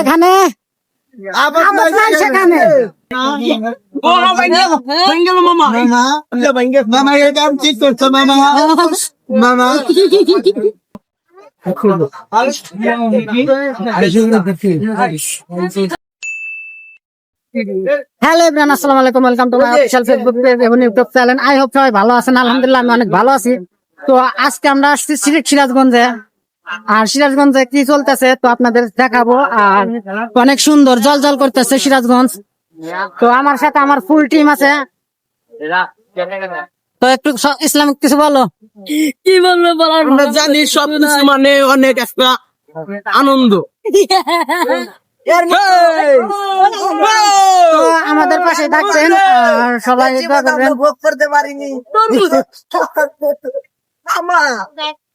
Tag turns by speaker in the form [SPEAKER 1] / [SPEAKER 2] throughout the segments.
[SPEAKER 1] এখানে? সেখানে?
[SPEAKER 2] মামা।
[SPEAKER 1] হ্যালো এভরিওয়ান আসসালামু আলাইকুম welcome to my official Facebook page এবং ইউটিউব চ্যানেল। আই হোপ সবাই ভালো আছেন আলহামদুলিল্লাহ আমি অনেক ভালো আছি। তো আজকে আমরা আসছি সিলেট সিরাজগঞ্জে। আর সিরাজগঞ্জে কি চলতেছে তো আপনাদের দেখাবো। আর অনেক সুন্দর জল জল করতেছে সিরাজগঞ্জ। তো আমার সাথে আমার ফুল টিম আছে। তো একটু ইসলাম ইসলামিক কিছু বলো? কি বলব বলার
[SPEAKER 2] আমরা জানি সব কিছু মানে অনেক একটা আনন্দ।
[SPEAKER 1] আমাদের পাশে থাকছেন আর সবাই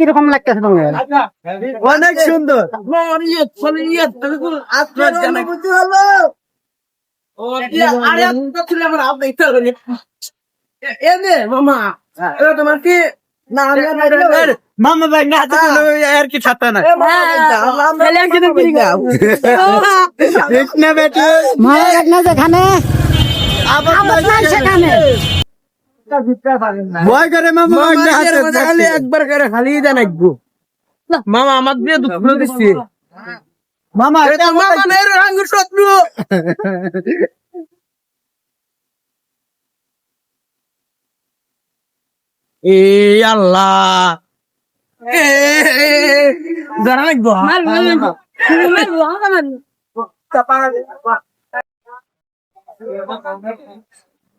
[SPEAKER 1] কীরকম লাগতেছে তোমার?
[SPEAKER 2] অনেক সুন্দর। মামা ভাই না আর কি ছাতা না না বেটি
[SPEAKER 1] ভালো লাগে না যেখানে
[SPEAKER 2] আবার
[SPEAKER 1] আবার সেখানে।
[SPEAKER 2] ভয় করে মামা খালি একবার করে খালি জানাইবো মামা আমার দিয়ে দুঃখ দিচ্ছে। মামা শত্রু। এ আল্লাহ। জানাইবো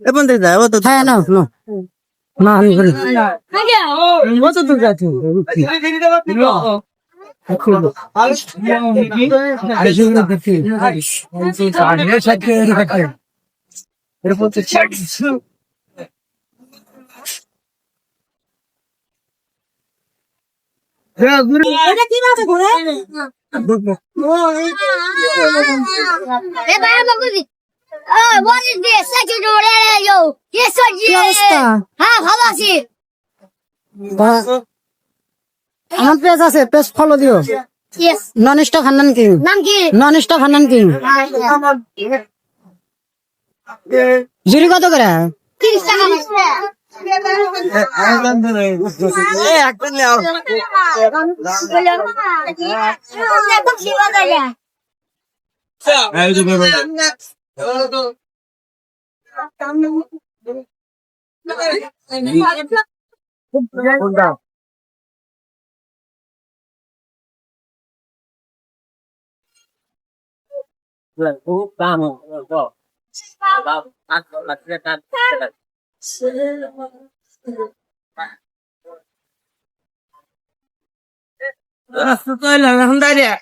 [SPEAKER 2] এখন দেখ যাব তো
[SPEAKER 1] হ্যাঁ না না না আমি বলি
[SPEAKER 2] যাচ্ছি
[SPEAKER 3] Eh. Oh, door, yo. Yes, what
[SPEAKER 1] কি
[SPEAKER 3] হ্যাঁ ভালো আছি
[SPEAKER 1] আমার পেজ আছে পেজ ফলো দিও।
[SPEAKER 3] Yes
[SPEAKER 1] non stop Hannan king
[SPEAKER 3] নাম কি
[SPEAKER 1] নন স্টপ হান্নান কিং জুরি কত করে
[SPEAKER 3] তিরিশ টাকা এখন কি বাজারে
[SPEAKER 2] রাস্তা তো এলাম এখন দাঁড়িয়ে